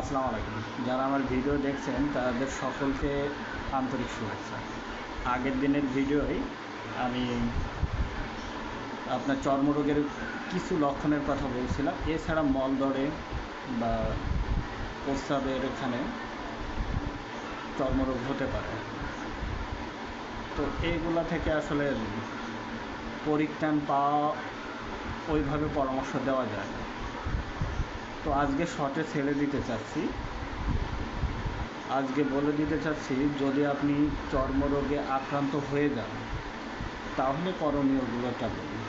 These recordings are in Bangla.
আসসালামু আলাইকুম। যারা আমার ভিডিও দেখছেন, তাদের সকলকে আন্তরিক শুভেচ্ছা। আগের দিনের ভিডিওয় আমি আপনার চর্মরোগের কিছু লক্ষণের কথা বলছিলাম। এছাড়া মলদরে বা প্রস্রাবের এখানে চর্মরোগ হতে পারে। তো এইগুলা থেকে আসলে পরিত্রাণ পাওয়া ওইভাবে পরামর্শ দেওয়া যায় না। তো আজকে শর্টে ছেড়ে দিতে চাচ্ছি। আজকে বলে দিতে চাচ্ছি, যদি আপনি চর্মরোগে আক্রান্ত হয়ে যান, তাহলে করণীয়গুলোটা বলি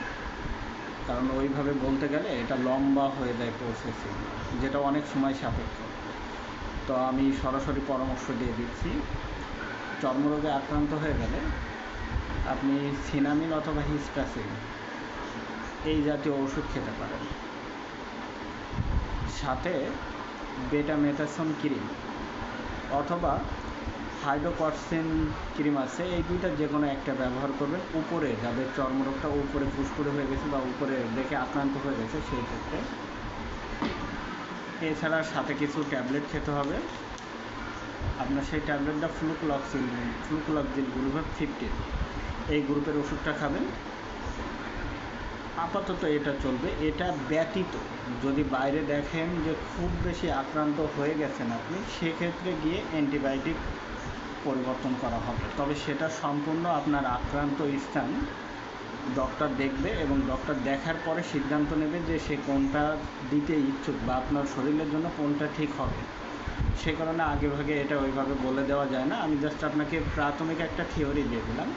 কারণ ওইভাবে বলতে গেলে এটা লম্বা হয়ে যায় প্রসেসিং যেটা অনেক সময় সাপেক্ষ। তো আমি সরাসরি পরামর্শ দিয়ে দিচ্ছি, চর্মরোগে আক্রান্ত হয়ে গেলে আপনি সিনামিন অথবা হিস্টাসিন এই জাতীয় ওষুধ খেতে পারেন। সাথে বেটামেথাসন ক্রিম অথবা হাইড্রোকর্সিন ক্রিম আছে। এই দুইটা যে কোনো একটা ব্যবহার করবেন। উপরে যাদের চর্মরোগটা উপরে ফুসকুড়ে হয়ে গেছে বা উপরে দেখে আক্রান্ত হয়ে গেছে, সেই ক্ষেত্রে এছাড়া সাথে কিছু ট্যাবলেট খেতে হবে। আপনার সেই ট্যাবলেটটা ফ্লুকলক্সিল ফ্লুকলক্সিল গ্রুপের ফিফটিন এই গ্রুপের ওষুধটা খাবেন। আপাতত এটা চলবে। এটা ব্যতীত যদি বাইরে দেখেন যে খুব বেশি আক্রান্ত হয়ে গেছেন আপনি, সেক্ষেত্রে গিয়ে অ্যান্টিবায়োটিক পরিবর্তন করা হবে। তবে সেটা সম্পূর্ণ আপনার আক্রান্ত স্থান। ডক্টর দেখবে এবং ডক্টর দেখার পরে সিদ্ধান্ত নেবে যে সে কোনটা দিতে ইচ্ছুক বা আপনার শরীরের জন্য কোনটা ঠিক হবে। সে কারণে আগে ভাগে এটা ওইভাবে বলে দেওয়া যায় না। আমি জাস্ট আপনাকে প্রাথমিক একটা থিওরি দিয়ে দিলাম।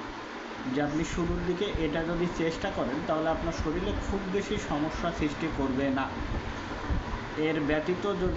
যে আপনি শুরুর দিকে এটা যদি চেষ্টা করেন, তাহলে আপনার শরীরে খুব বেশি সমস্যা সৃষ্টি করবে না। এর ব্যতীত যদি